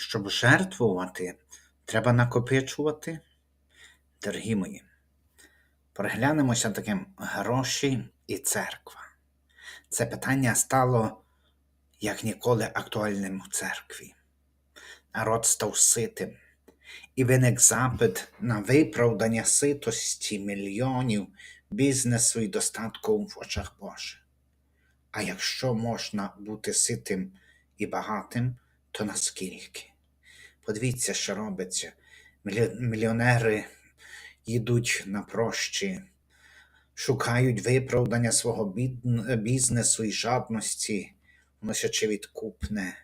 Щоб жертвувати, треба накопичувати. Дорогі мої, переглянемося таким гроші і церква. Це питання стало як ніколи актуальним в церкві. Народ став ситим, і виник запит на виправдання ситості мільйонів бізнесу і достатку в очах Божих. А якщо можна бути ситим і багатим, то наскільки? Подивіться, що робиться. Мільйонери їдуть на прощі, шукають виправдання свого бізнесу і жадності, носячи відкупне.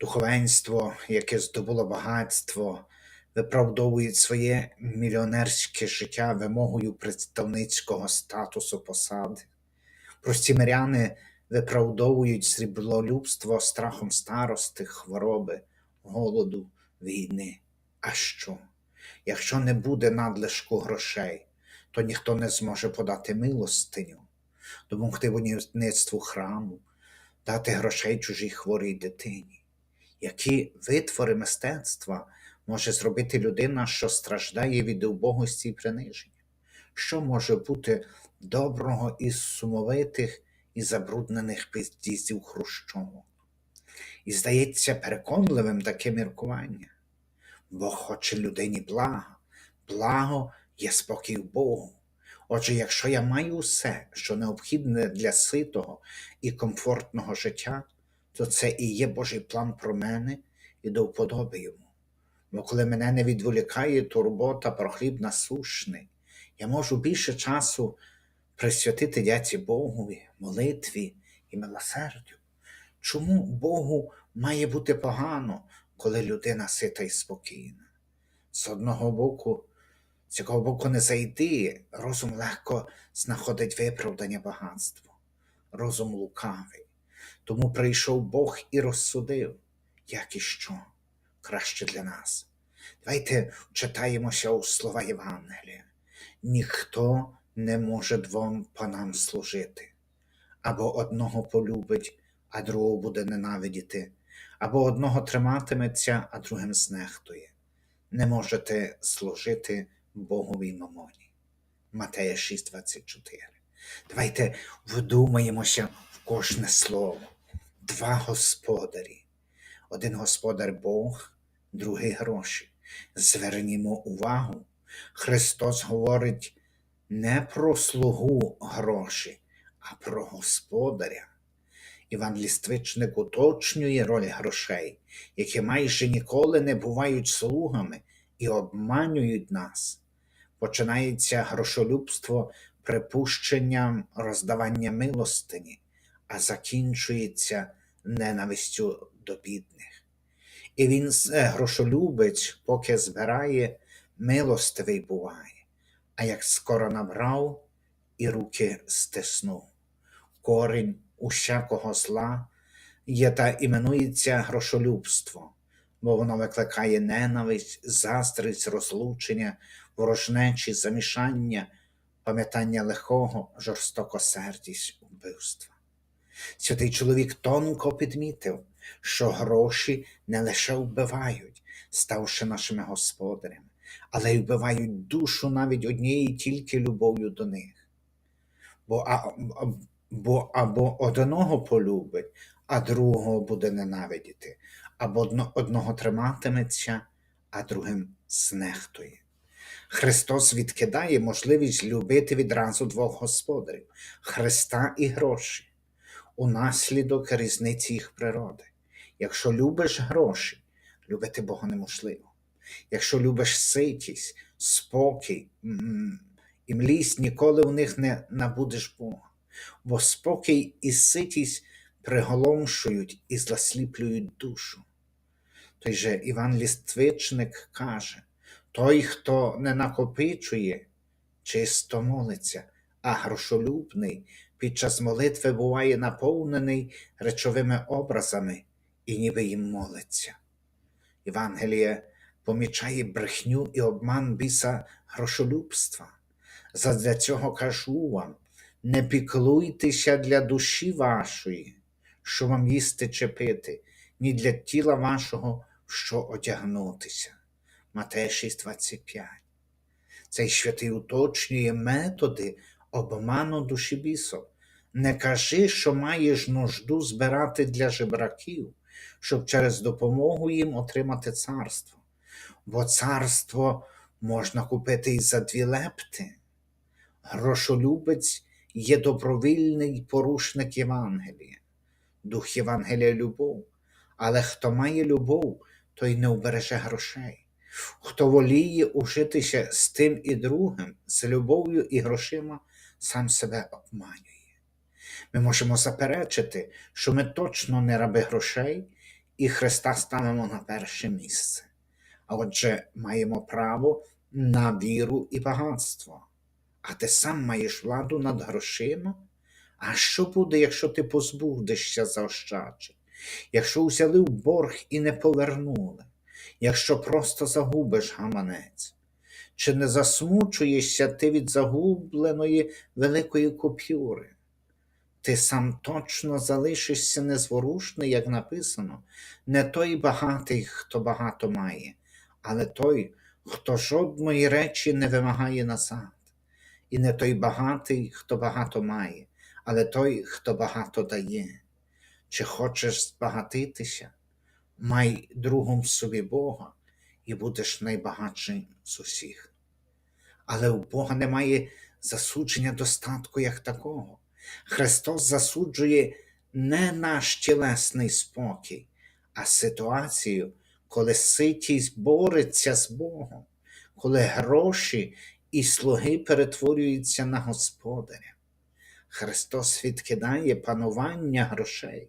Духовенство, яке здобуло багатство, виправдовують своє мільйонерське життя вимогою представницького статусу посади. Прості миряни виправдовують сріблолюбство страхом старости, хвороби, голоду, війни. А що? Якщо не буде надлишку грошей, то ніхто не зможе подати милостиню, допомогти будівництву храму, дати грошей чужій хворій дитині. Які витвори мистецтва може зробити людина, що страждає від убогості і приниження? Що може бути доброго із сумовитих і забруднених під'їздів Хрущову? І здається переконливим таке міркування. Бог хоче людині блага, благо є спокій Богу. Отже, якщо я маю усе, що необхідне для ситого і комфортного життя, то це і є Божий план про мене і до вподоби йому. Бо коли мене не відволікає турбота про хліб насущний, я можу більше часу присвятити дяці Богові, молитві і милосердю. Чому Богу має бути погано, коли людина сита і спокійна? З одного боку, з якого боку не зайди, розум легко знаходить виправдання багатству, розум лукавий. Тому прийшов Бог і розсудив, як і що краще для нас. Давайте читаємося у слова Євангелія. Ніхто не може двом панам служити, або одного полюбить, а другого буде ненавидіти, або одного триматиметься, а другим знехтує. Не можете служити Богові мамоні. Матея 6,24. Давайте вдумаємося в кожне слово. Два господарі. Один господар Бог, другий гроші. Звернімо увагу. Христос говорить не про слугу гроші, а про господаря. Іван уточнює роль грошей, які майже ніколи не бувають слугами і обманюють нас. Починається грошолюбство припущенням роздавання милостині, а закінчується ненавистю до бідних. І він грошолюбець, поки збирає, милостивий буває, а як скоро набрав, і руки стиснув. Корінь усякого зла є та іменується грошолюбство, бо воно викликає ненависть, заздрість, розлучення, ворожнечі, замішання, пам'ятання лихого, жорстокосердість, вбивства. Святий чоловік тонко підмітив, що гроші не лише вбивають, ставши нашими господарями, але й вбивають душу навіть однієї тільки любов'ю до них. Бо, а- бо або одного полюбить, а другого буде ненавидіти, або одного триматиметься, а другим знехтує. Христос відкидає можливість любити відразу двох господарів Христа і гроші унаслідок різниці їх природи. Якщо любиш гроші, любити Бога неможливо. Якщо любиш ситість, спокій і млість, ніколи в них не набудеш Бога. Бо спокій і ситість приголомшують і засліплюють душу. Той же Іван Ліствичник каже: той, хто не накопичує, чисто молиться, а грошолюбний під час молитви буває наповнений речовими образами і ніби їм молиться. Євангеліє помічає брехню і обман біса грошолюбства. Задля цього кажу вам: не піклуйтеся для душі вашої, що вам їсти чи пити, ні для тіла вашого, що одягнутися. Матея 6,25. Цей святий уточнює методи обману душі бісов. Не кажи, що маєш нужду збирати для жебраків, щоб через допомогу їм отримати царство. Бо царство можна купити і за дві лепти. Грошолюбець є добровільний порушник Євангелія. Дух Євангелія любов, але хто має любов, той не убереже грошей. Хто воліє ужитися з тим і другим, з любов'ю і грошима, сам себе обманює. Ми можемо заперечити, що ми точно не раби грошей і Христа ставимо на перше місце. А отже, маємо право на віру і багатство. А ти сам маєш владу над грошима? А що буде, якщо ти позбудешся заощаджень? Якщо взяли в борг і не повернули, якщо просто загубиш гаманець? Чи не засмучуєшся ти від загубленої великої купюри? Ти сам точно залишишся незворушний, як написано, не той багатий, хто багато має, але той, хто жодної речі не вимагає назад, і не той багатий, хто багато має, але той, хто багато дає. Чи хочеш збагатитися? Май другом собі Бога і будеш найбагатшим з усіх. Але у Бога немає засудження достатку як такого. Христос засуджує не наш тілесний спокій, а ситуацію, коли ситість бореться з Богом, коли гроші і слуги перетворюються на господаря. Христос відкидає панування грошей.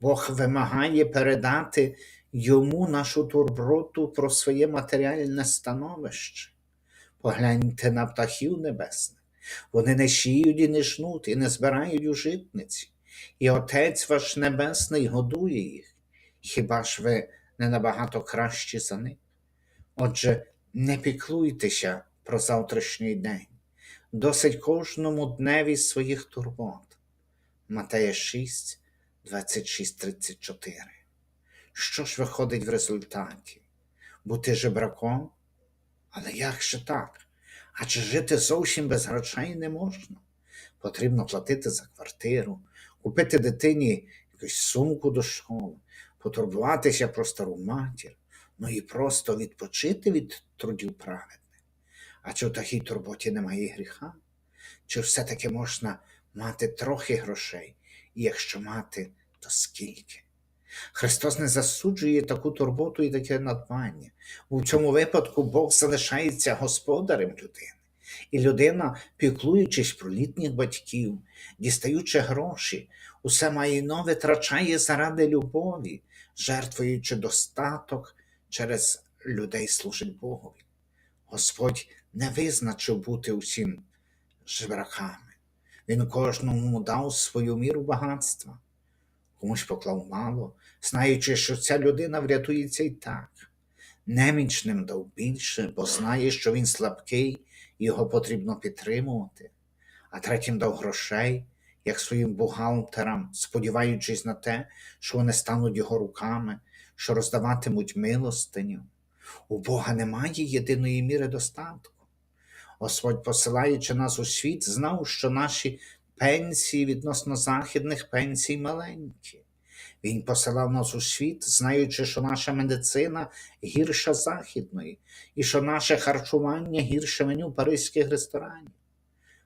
Бог вимагає передати йому нашу турботу про своє матеріальне становище. Погляньте на птахів небесних. Вони не шіють і не жнуть, і не збирають у житниці. І Отець ваш Небесний годує їх. Хіба ж ви не набагато кращі за них? Отже, не піклуйтеся про завтрашній день. Досить кожному дневі своїх турбот. Матея 6, 26, 34. Що ж виходить в результаті? Бути жебраком? Але як же так? Адже жити зовсім без грошей не можна. Потрібно платити за квартиру, купити дитині якусь сумку до школи, потурбуватися про стару матір, ну і просто відпочити від трудів праведних. А чи в такій турботі немає гріха? Чи все-таки можна мати трохи грошей, і якщо мати, то скільки? Христос не засуджує таку турботу і таке надбання. У цьому випадку Бог залишається господарем людини. І людина, піклуючись про літніх батьків, дістаючи гроші, усе майно витрачає заради любові, жертвуючи достаток через людей служить Богові. Господь не визначив бути усім жебраками. Він кожному дав свою міру багатства комусь поклав мало, знаючи, що ця людина врятується і так. Немічним дав більше, бо знає, що він слабкий, і його потрібно підтримувати, а третім дав грошей, як своїм бухгалтерам, сподіваючись на те, що вони стануть його руками, що роздаватимуть милостиню. У Бога немає єдиної міри достатку. Господь, посилаючи нас у світ, знав, що наші пенсії відносно західних пенсій маленькі. Він посилав нас у світ, знаючи, що наша медицина гірша західної, і що наше харчування гірше меню паризьких ресторанів.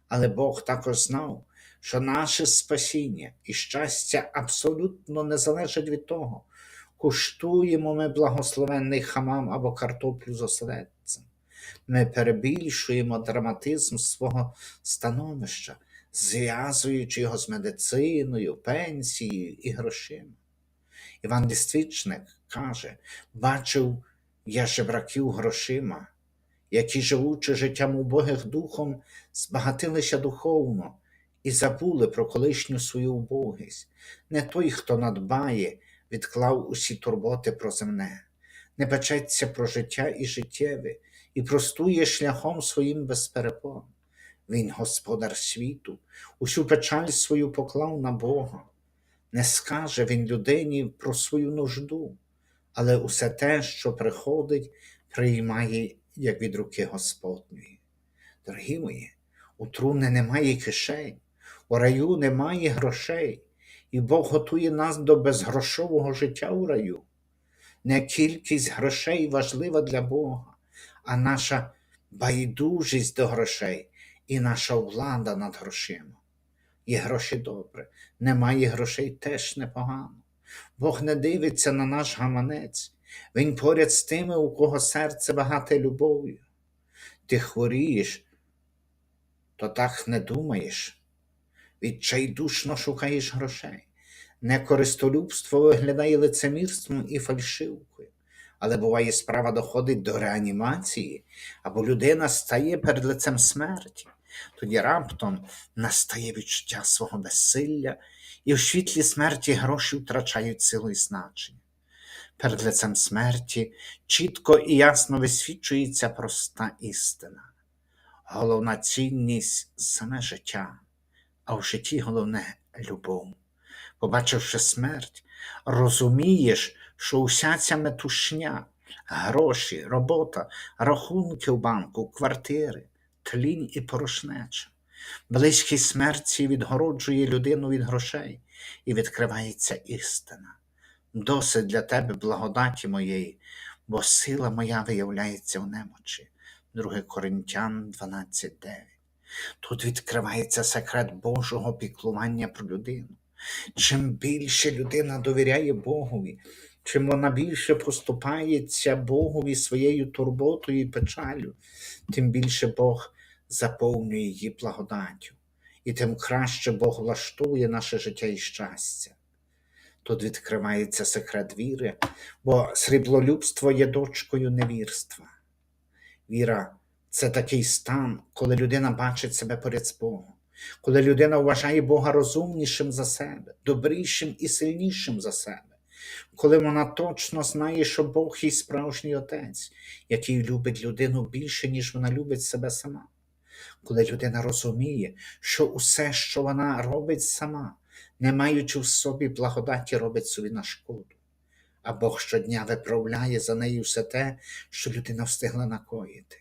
Але Бог також знав, що наше спасіння і щастя абсолютно не залежать від того, куштуємо ми благословенний хамам або картоплю з оселедцем. Ми перебільшуємо драматизм свого становища, зв'язуючи його з медициною, пенсією і грошима. Іван Дістрічник каже: бачив я жебраків грошима, які, живучи життям убогих духом, збагатилися духовно і забули про колишню свою убогість. Не той, хто надбає, відклав усі турботи про земне, не печеться про життя і життєве, і простує шляхом своїм без перепон. Він господар світу, усю печаль свою поклав на Бога. Не скаже він людині про свою нужду, але усе те, що приходить, приймає як від руки Господньої. Дорогі мої, у труни немає кишень, у раю немає грошей, і Бог готує нас до безгрошового життя у раю. Не кількість грошей важлива для Бога, а наша байдужість до грошей і наша влада над грошима. Є гроші добре, немає грошей теж непогано. Бог не дивиться на наш гаманець, Він поряд з тими, у кого серце багате любов'ю. Ти хворієш, то так не думаєш, відчайдушно шукаєш грошей. Некористолюбство виглядає лицемірством і фальшивкою. Але буває, справа доходить до реанімації, або людина стає перед лицем смерті. Тоді раптом настає відчуття свого безсилля, і в світлі смерті гроші втрачають силу і значення. Перед лицем смерті чітко і ясно висвічується проста істина. Головна цінність саме життя, а в житті головне любов. Побачивши смерть, розумієш, що уся ця метушня, гроші, робота, рахунки в банку, квартири, тлінь і порошнеча. Близькість смерті відгороджує людину від грошей і відкривається істина. Досить для тебе благодаті моєї, бо сила моя виявляється в немочі. 2 Коринтян 12.9. Тут відкривається секрет Божого піклування про людину. Чим більше людина довіряє Богові, чим вона більше поступається Богові своєю турботою і печалю, тим більше Бог заповнює її благодаттю, і тим краще Бог влаштує наше життя і щастя. Тут відкривається секрет віри, бо сріблолюбство є дочкою невірства. Віра це такий стан, коли людина бачить себе поряд з Богом, коли людина вважає Бога розумнішим за себе, добрішим і сильнішим за себе, коли вона точно знає, що Бог їй справжній отець, який любить людину більше, ніж вона любить себе сама. Коли людина розуміє, що усе, що вона робить сама, не маючи в собі благодаті, робить собі на шкоду. А Бог щодня виправляє за нею все те, що людина встигла накоїти.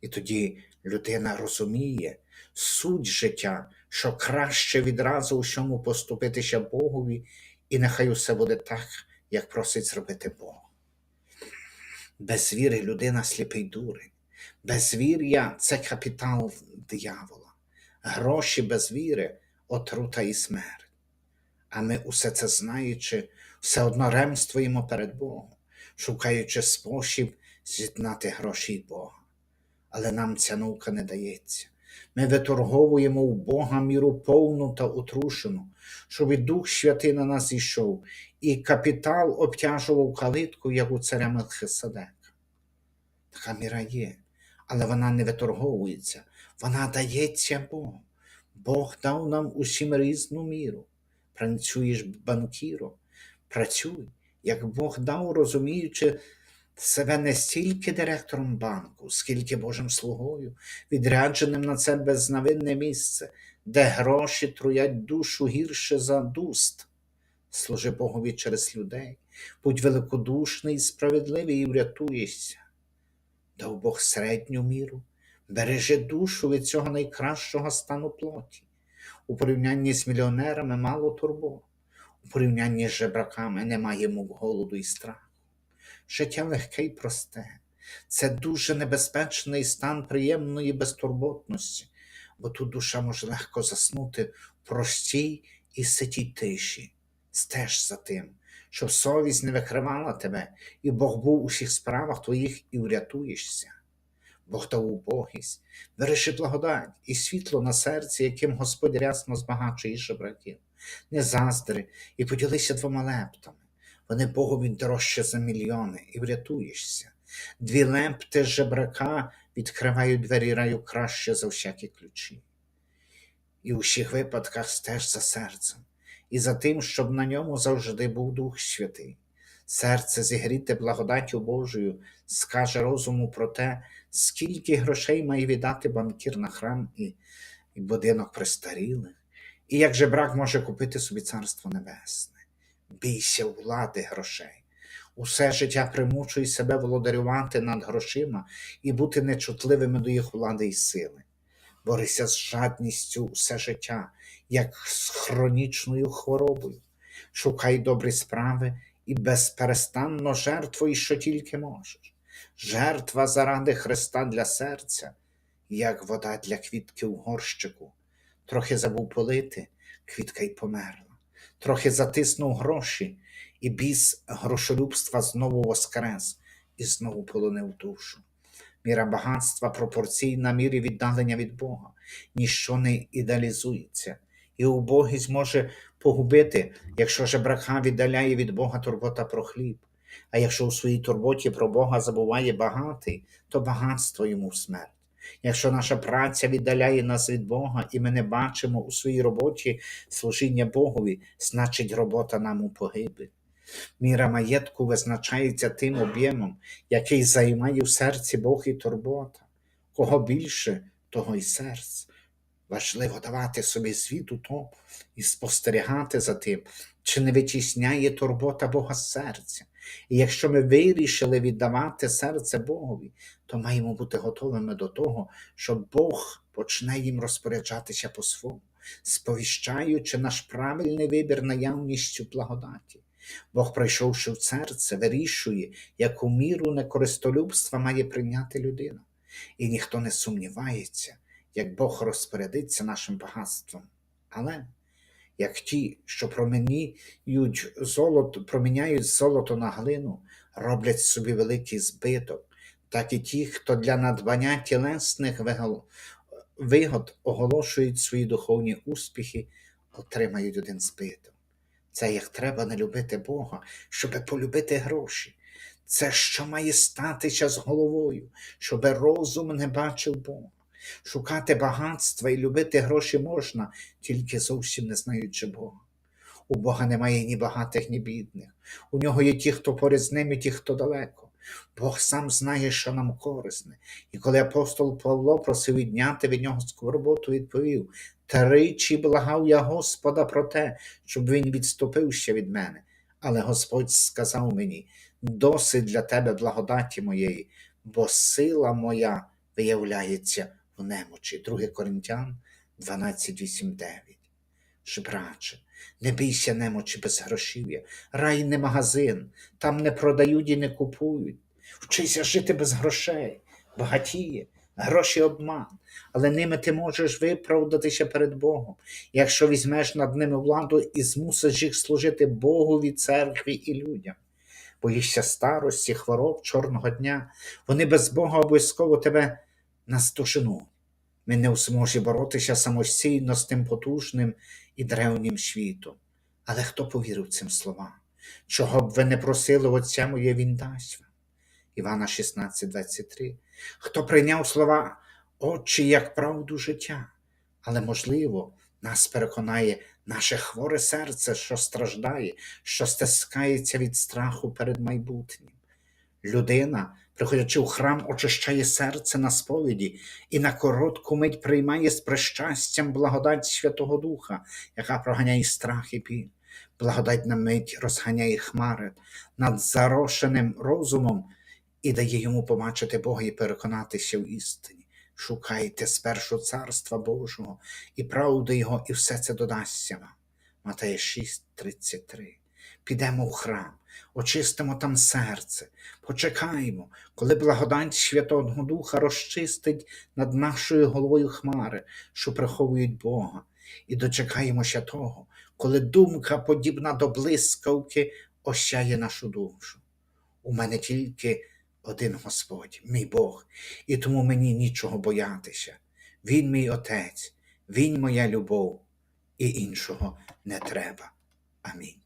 І тоді людина розуміє суть життя, що краще відразу у всьому поступитися Богові, і нехай усе буде так, як просить зробити Бог. Без віри людина сліпий дурень. Безвір'я це капітал диявола. Гроші без віри отрута і смерть. А ми, усе це знаючи, все одно ремствуємо перед Богом, шукаючи спосіб з'єднати гроші й Бога. Але нам ця наука не дається. Ми виторговуємо у Бога міру повну та утрушену, щоб і Дух Святий на нас зійшов, і капітал обтяжував калитку, як у царя Мелхиседека. Така міра є, але вона не виторговується, вона дається Богу. Бог дав нам усім різну міру. Працюєш банкіром, працюй, як Бог дав, розуміючи себе не стільки директором банку, скільки Божим слугою, відрядженим на це беззнавинне місце, де гроші труять душу гірше за дуст. Служи Богові через людей, будь великодушний і справедливий і врятуєшся. Дав Бог середню міру, бережи душу від цього найкращого стану плоті. У порівнянні з мільйонерами мало турбо, у порівнянні з жебраками немає мук голоду і страху. Життя легке й просте, це дуже небезпечний стан приємної безтурботності, бо тут душа може легко заснути в простій і ситій тиші. Стеж за тим, щоб совість не викривала тебе, і Бог був у всіх справах твоїх і врятуєшся. Бог дав убогість, бережи благодать і світло на серці, яким Господь рясно збагачує жебраків. Не заздри і поділися двома лептами. Вони Богові дорожче за мільйони і врятуєшся. Дві лепти жебрака відкривають двері раю краще за всякі ключі. І у всіх випадках стеж за серцем, і за тим, щоб на ньому завжди був Дух Святий. Серце зігріте благодаттю Божою, скаже розуму про те, скільки грошей має віддати банкір на храм і, і будинок престарілих, і як же брак може купити собі царство небесне. Бійся влади грошей. Усе життя примучуй себе володарювати над грошима і бути нечутливими до їх влади і сили. Борися з жадністю усе життя, як з хронічною хворобою. Шукай добрі справи і безперестанно жертвуй, що тільки можеш. Жертва заради Христа для серця, як вода для квітки в горщику. Трохи забув полити, квітка й померла. Трохи затиснув гроші, і біс грошолюбства знову воскрес і знову полонив душу. Міра багатства пропорційна мірі віддалення від Бога, ніщо не ідеалізується, і убогість може погубити, якщо жебрака віддаляє від Бога турбота про хліб. А якщо у своїй турботі про Бога забуває багатий, то багатство йому смерть. Якщо наша праця віддаляє нас від Бога, і ми не бачимо у своїй роботі служіння Богові, значить робота нам у погибель. Міра маєтку визначається тим об'ємом, який займає в серці Бог і турбота. Кого більше, того й серце. Важливо давати собі звіт у тому і спостерігати за тим, чи не витісняє турбота Бога з серця. І якщо ми вирішили віддавати серце Богові, то маємо бути готовими до того, що Бог почне їм розпоряджатися по-своєму, сповіщаючи наш правильний вибір наявністю благодаті. Бог, прийшовши в серце, вирішує, яку міру некористолюбства має прийняти людина. І ніхто не сумнівається, як Бог розпорядиться нашим багатством. Але як ті, що проміняють золото, проміняють золото на глину, роблять собі великий збиток, так і ті, хто для надбання тілесних вигод оголошують свої духовні успіхи, отримають один збиток. Це як треба не любити Бога, щоб полюбити гроші. Це що має статися з головою, щоб розум не бачив Бога. Шукати багатства і любити гроші можна, тільки зовсім не знаючи Бога. У Бога немає ні багатих, ні бідних. У нього є ті, хто поряд з ним, і ті, хто далеко. Бог сам знає, що нам корисне. І коли апостол Павло просив відняти від нього скорботу, відповів: Тричі благав я Господа про те, щоб він відступився від мене. Але Господь сказав мені: досить для тебе благодаті моєї, бо сила моя виявляється в немочі. 2 Коринтян 12, 8, 9. Жебраче, не бійся немочі без грошів'я. Рай не магазин, там не продають і не купують. Вчися жити без грошей, багатіє, гроші обман, але ними ти можеш виправдатися перед Богом, якщо візьмеш над ними владу і змусиш їх служити Богові, церкві і людям. Боїшся старості, хвороб, чорного дня, вони без Бога обов'язково тебе наздоженуть. Ми не змозі боротися самостійно з тим потужним і древнім світом. Але хто повірив цим словам? Чого б ви не просили Отця моє, він дасть вам. Івана 16, 23. Хто прийняв слова Отче як правду життя, але, можливо, нас переконає наше хворе серце, що страждає, що стискається від страху перед майбутнім. Людина, приходячи в храм, очищає серце на сповіді і на коротку мить приймає з прищастям благодать Святого Духа, яка проганяє страх і біль. Благодать на мить розганяє хмари над зарошеним розумом і дає йому побачити Бога і переконатися в істині. Шукайте спершу царства Божого і правди Його, і все це додасться вам. Матея 6, 33. Підемо в храм, очистимо там серце, почекаємо, коли благодать Святого Духа розчистить над нашою головою хмари, що приховують Бога, і дочекаємося того, коли думка, подібна до блискавки, осяє нашу душу. У мене тільки один Господь, мій Бог, і тому мені нічого боятися. Він мій Отець, Він моя любов, і іншого не треба. Амінь.